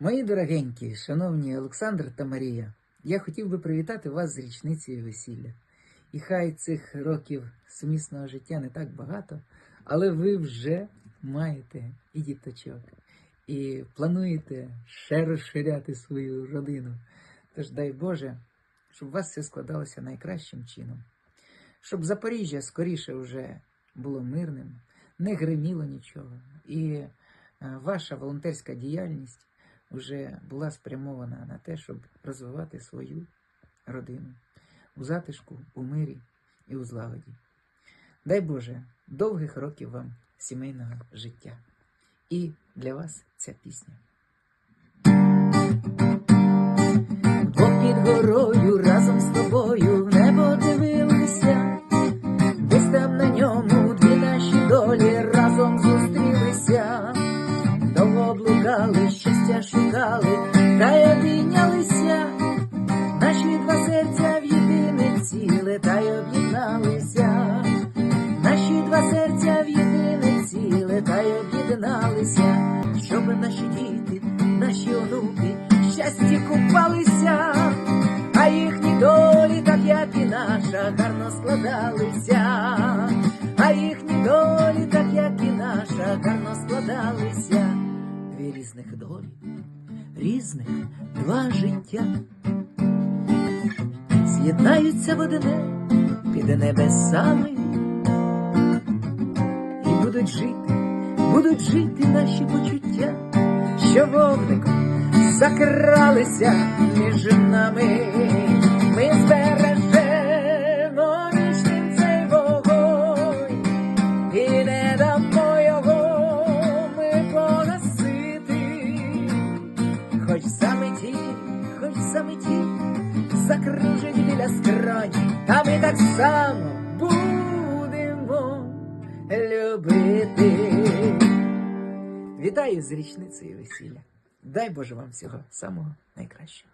Мої дорогенькі, шановні Олександр та Марія, я хотів би привітати вас з річницею весілля. І хай цих років сумісного життя не так багато, але ви вже маєте і діточок, і плануєте ще розширяти свою родину. Тож дай Боже, щоб у вас все складалося найкращим чином, щоб Запоріжжя скоріше вже було мирним, не гриміло нічого, і е, ваша волонтерська діяльність вже була спрямована на те, щоб розвивати свою родину у затишку, у мирі і у злагоді. Дай Боже, довгих років вам сімейного життя. І для вас ця пісня. Двох під горою щастя та й обійнялися, наші два серця в єдине ціле, та й об'єдналися, наші два серця в єдине ціле, та й об'єдналися, щоб наші діти, наші онуки в щасті купалися, а їхні долі, так як і наша, гарно складалися, а їхні долі, так як і наша, гарно складалися. Різних долі, різних два життя. З'єднаються в одне під небесами і будуть жити, будуть жити наші почуття, що вогником закралися між нами. Ми збережемо скроні, та ми так само будемо любити. Вітаю з річницею весілля. Дай Боже вам всього самого найкращого.